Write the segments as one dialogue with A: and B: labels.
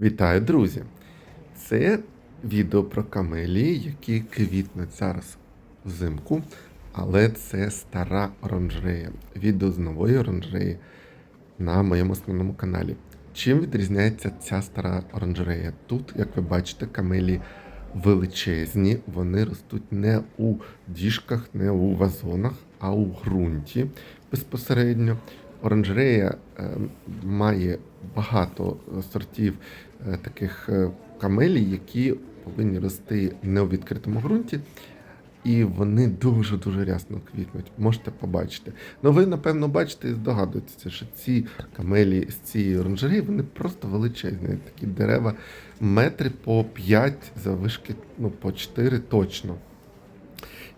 A: Вітаю, друзі! Це відео про камелії, які квітнуть зараз взимку, але це стара оранжерея. Відео з нової оранжереї на моєму основному каналі. Чим відрізняється ця стара оранжерея? Тут, як ви бачите, камелії величезні, вони ростуть не у діжках, не у вазонах, а у ґрунті безпосередньо. Оранжерея е, має багато сортів е, таких е, камелій, які повинні рости не у відкритому ґрунті, і вони дуже-дуже рясно квітнуть. Можете побачити. Ну ви, напевно, бачите і здогадуєтеся, що ці камелії з цієї оранжереї вони просто величезні. Такі дерева метри по 5 завишки, ну по 4 точно.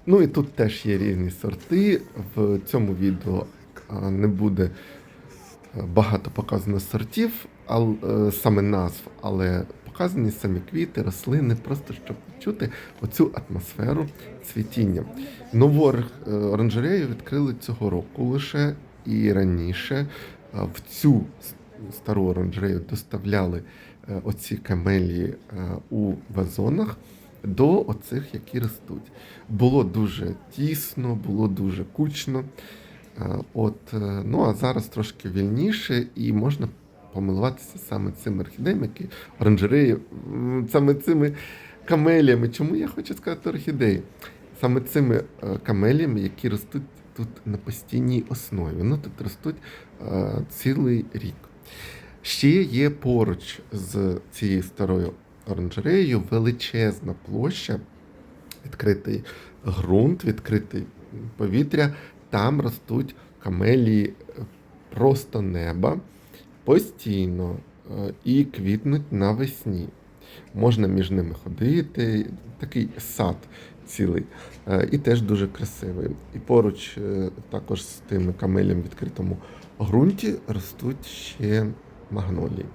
A: Ну і тут теж є різні сорти. В цьому відео не буде е, багато показано сортів, ал, е, саме назв, але показані самі квіти, рослини, просто щоб відчути оцю атмосферу цвітіння. Нову е, оранжерею відкрили цього року лише і раніше е, в цю стару оранжерею доставляли е, оці камелії е, у вазонах до оцих, які ростуть. Було дуже тісно, було дуже кучно. Е, От, е, ну а зараз трошки вільніше і можна помилуватися саме цими орхідеями, які оранжереї, саме цими камеліями. Чому я хочу сказати орхідеї? Саме цими е, камеліями, які ростуть тут на постійній основі. Вони тут ростуть цілий рік. Ще є поруч з цією старою оранжереєю величезна площа, відкритий ґрунт, відкрите повітря. Там ростуть камелії е, просто неба постійно е, і квітнуть навесні. Можна між ними ходити, такий сад цілий, е, і теж дуже красивий. І поруч також з тими камелями в відкритому ґрунті ростуть ще магнолії.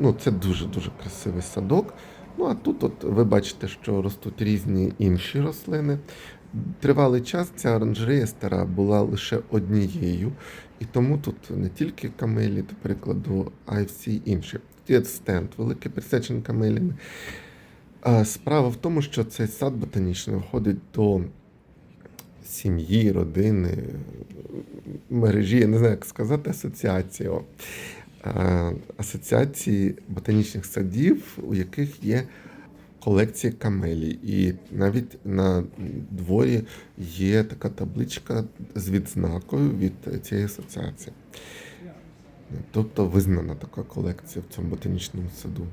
A: Ну, це дуже-дуже красивий садок. Ну а тут, от ви бачите, що ростуть різні інші рослини. Тривалий час ця оранжерея стара була лише однією, і тому тут не тільки камелі, до прикладу, а й всі інші. Тут є стенд великий присячений камелями. Справа в тому, що цей сад ботанічний входить до сім'ї, родини, мережі, я не знаю, як сказати, асоціації. Е, Асоціації ботанічних садів, у яких є колекції камелій. І навіть на дворі є така табличка з відзнакою від цієї асоціації. Тобто визнана така колекція в цьому ботанічному саду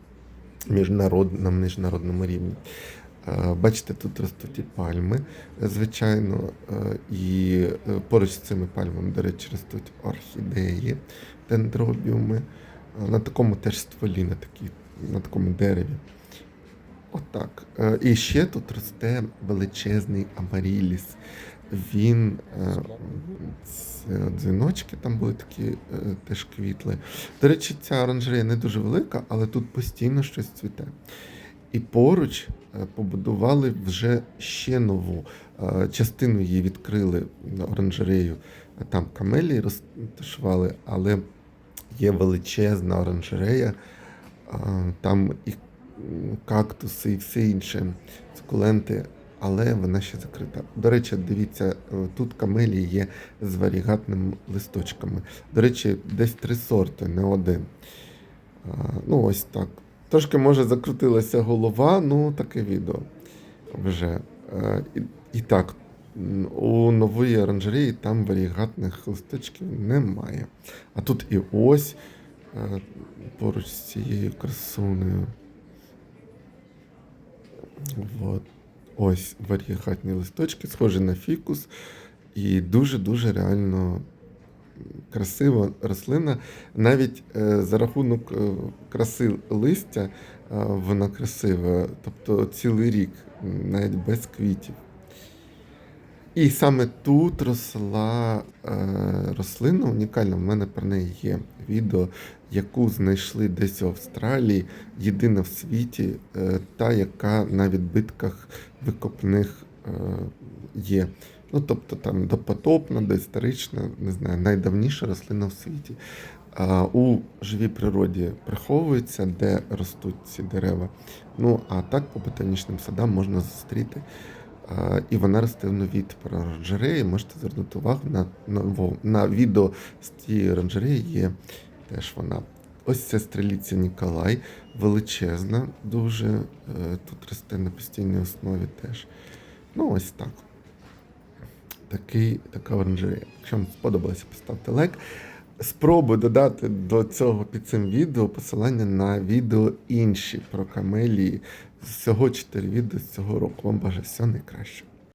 A: міжнарод, на міжнародному рівні. Е, Бачите, тут ростуть пальми, е, звичайно, е, і поруч з цими пальмами, до речі, ростуть орхідеї, дендробіуми. На такому теж стволі, на, такій, на такому дереві. Отак. Е, І ще тут росте величезний амаріліс. Він дзвіночки там були такі, теж квітли. До речі, ця оранжерея не дуже велика, але тут постійно щось цвіте. І поруч е, побудували вже ще нову е, частину її відкрили оранжерею. Там камелії розташували, але є величезна оранжерея, там і кактуси, і все інше, сукуленти, але вона ще закрита. До речі, дивіться, е, тут камелії є з варігатними листочками. До речі, десь три сорти, не один. Ну, ось так. Трошки, може, закрутилася голова, ну таке відео вже. Е, І, і так, у нової оранжереї там варігатних листочків немає. А тут і ось е, поруч з цією красунею. От. Ось варігатні листочки, схожі на фікус. І дуже-дуже реально красива рослина. Навіть е, за рахунок е, краси листя е, вона красива. Тобто цілий рік, навіть без квітів. І саме тут росла рослина унікальна. У мене про неї є відео, яку знайшли десь в Австралії, єдина в світі, та, яка на відбитках викопних є. Ну, тобто там допотопна, доісторична, не знаю, найдавніша рослина в світі. у живій природі приховуються, де ростуть ці дерева. Ну а так по ботанічним садам можна зустріти. І вона росте в новій тепер оранжереї. Можете звернути увагу на, ново- на відео з тієї оранжереї є теж вона. Ось це стреліця Ніколай, величезна, дуже. е, Тут росте на постійній основі теж. Ну, ось так. Такий, така оранжерея. Якщо вам сподобалося, поставте лайк. Спробую додати до цього під цим відео посилання на відео інші про камелії. Всього 4 відео з цього року. Вам бажаю всього найкращого.